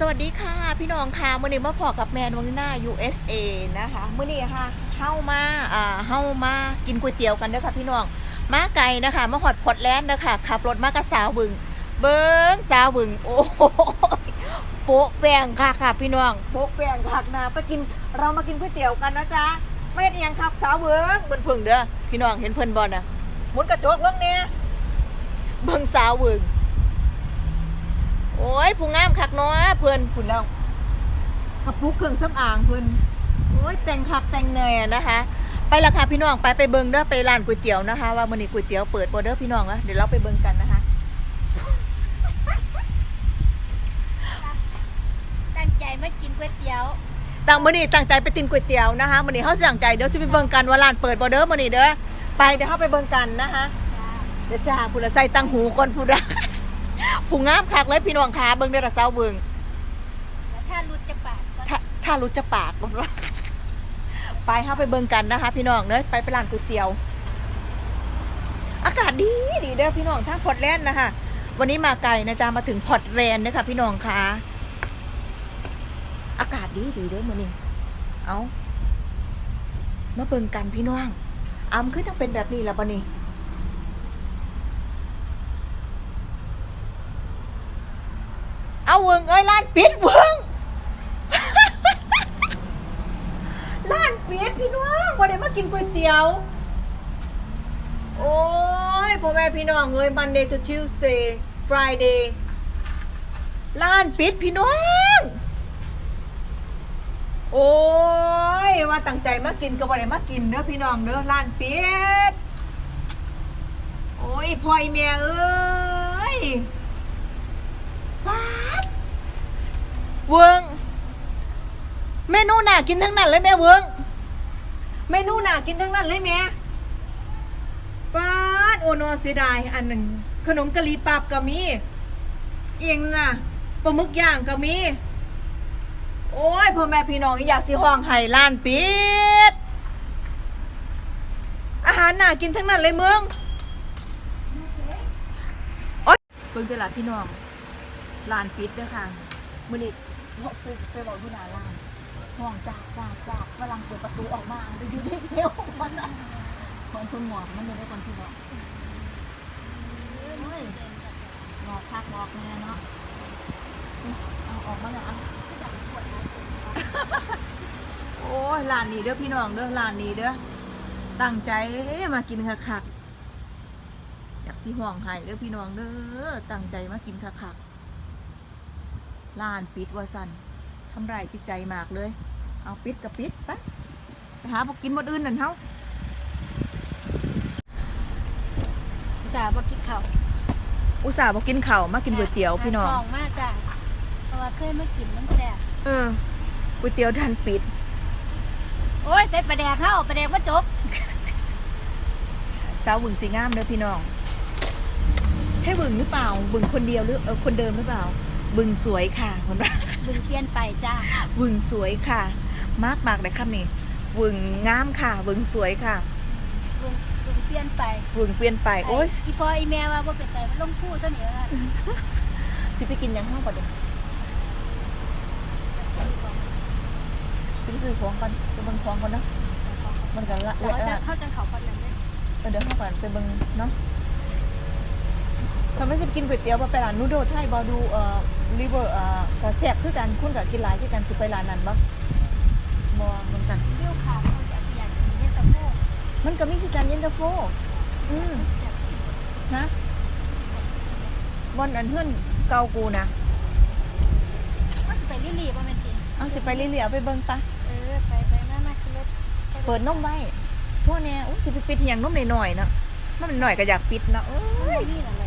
สวัสดีค่ะ พี่น้องค่ะมื่อนี้มาพอกับแมนวังหน้า USA นะคะมื่อนี้ค่ะเฮ้ามาอ่าเฮ้ามากินก๋วยเตี๋ยวกันเด้อค่ะพี่น้องมาไกลนะคะมาฮอดพอร์ตแลนด์นะคะขับรถมากับสาวบึง เบิ้งสาวบึงโอ้โหโป๊ะแปงค่ะค่ะพี่น้องโป๊ะแปงคักนะไปกินเรามากินก๋วยเตี๋ยวกันนะจ๊ะไม่เห็นอหยังครับสาวเบิ้งเบิ้งพึ่งเด้อพี่น้องเห็นเพิ่นบอลนะมุนกระจกเบิ้งเนี่ยเบิ้งสาวบึง โอ้ยผู้งามคักเนาะเพิ่นพุ่นแล้วกระปุกเครื่องสำอางเพิ่นโอ้ยแต่งคักแต่งแน่นะคะ ไปละค่ะพี่น้องไปไปเบิ่งเด้อไปร้านก๋วยเตี๋ยวนะคะ ว่ามื้อนี้ก๋วยเตี๋ยวเปิดบ่เด้อพี่น้องนะเดี๋ยวเราไปเบิ่งกันนะคะตั้งใจมากินก๋วยเตี๋ยวตั้งมื้อนี้ตั้งใจไปกินก๋วยเตี๋ยวนะคะมื้อนี้เฮาสิตั้งใจเดี๋ยวสิไปเบิ่งกันว่าร้านเปิดบ่เด้อมื้อนี้เด้อไปเดี๋ยวเฮาไปเบิ่งกันนะคะเดี๋ยวจ้าผู้ละใส่ตั้งหูก่อนผู้ละ ผู้งามคักเลยพี่น้องค่ะเบิ่งเด้อละสาวเบิ่งแล้วถ้ารุดจะปากก็ถ้าถ้ารู้จะปากบอกว่าไปเข้าไปเบิ่งกันนะคะ พี่น้องเนอะไปไปร้านก๋วยเตี๋ยว อากาศดีดีเด้อพี่น้องทางพอร์ตแลนด์นะคะวันนี้มาไกลนะจ๊ะมาถึงพอร์ตแลนด์นะคะพี่น้องคะอากาศดีดีเด้อมื้อนี้เอามาเบิ่งกันพี่น้องอ้ำคือต้องเป็นแบบนี้แล้วบ่นี่ เอาวิงเอ้ยร้านปิดเวิงร้านปิดพี่น้องวันนี้มากินก๋วยเตี๋ยว โอ้ยพ่อแม่พี่น้องเอ้ย Monday to Tuesday Friday ร้านปิดพี่น้อง โอ้ยว่าตั้งใจมากินก็บ่ได้มากินเด้อพี่น้องเด้อร้านปิด โอ้ยพ่อยแม่เอ้ยว้าดเวิง เมนูน่า กินทั้งนั้นเลยแม่เวิงเมนูน่ากินทั้งนั้นเลยแม่ป้าดโอนอเสียดาย อันหนึ่งขนมกะหรี่ปั๊บก็มีเอียงน่ะปลาหมึกย่างก็มี โอ้ยพ่อแม่พี่น้องอยากสิห้องไห้ล้านปิด อาหารน่ากินทั้งนั้นเลยเมืองโอ๊ยเพิ่งจะลาพี่น้องลานปิดเด้อค่ะมื้อนี้ไปไปบอกที่หน้าร้าน ห่วงจากจากจากฝรั่งเปิดประตูออกมาไปอยู่ได้เดียวมันอะของคนหมอกมันเลยได้คนที่บอกเฮ้ยหมอกพักหมอกแน่เนาะเอาออกมาเลยอะโอ้ยร้านนี้เด้อพี่น้องเด้อร้านนี้เด้อตั้งใจมากินคักๆอยากสิห่วงให้เด้อพี่น้องเด้อตั้งใจมากินคักๆร้านปิดว่าสันทำไรจิตใจมากเลย เอาปิดกับปิดไปไปหาพวกกินหมดอื่นนั่นเฮาอุตส่าห์มากินข้าวอุตส่าห์บอกกินข้าวมากินก๋วยเตี๋ยวพี่น้องทองมากจ้ะเพราะว่าเคยมากินมันแซ่บเออก๋วยเตี๋ยวดันปิด โอ้ยใส่ปลาแดกเข้าปลาแดกว่าจบสาวบึงสีงามเด้อพี่น้อง ใช่บึงหรือเปล่า บึงคนเดียวหรือเออคนเดิมหรือเปล่า บึงสวยค่ะคนว่าบึงเปลี่ยนไปจ้า บึงสวยค่ะ มากมากเลยคำนี้บึงงามค่ะบึงสวยค่ะบึงบึงเปลี่ยนไปบึงเปลี่ยนไปโอ้ยอีพออีแม่ว่าบ่เป็นใจมันลงคู่เจ้าเหนือสิไปกินหยังห้องก่อนเดี๋ยวไปซื้อของก่อนไปเบิ่งของก่อนเนาะมันกันละเดี๋ยวจะเข้าจังเขาคนนั้นเลยเออเดี๋ยวเข้าก่อนไปเบิ่งเนาะทำไมจะกินก๋วยเตี๋ยวบ่ไปร้านนูโดไทยบ่ดูเอ่อริเวอร์เอ่อก็แซ่บคือกันคุณก็กินหลายคือกันสิไปร้านนั้นบ่ บ่มันสั่นเลี้ยวขาเขาอยากอยากกินเย็นตาโฟมันก็มีคือกันเย็นตาโฟอืมนะบอนอันเฮือนเก่ากูนะก็สิไปลิลี่บ่แม่นติเอาสิไปเรื่อยๆเอาไปเบิ่งปะเออไปไปมามาขึ้นรถเปิดนมไว้ช่วงเนี้ยอุ้ยสิไปปิดเหียงนมหน่อยๆเนาะมันหน่อยก็อยากปิดเนาะเอ้เอ้ยยนี่อะไร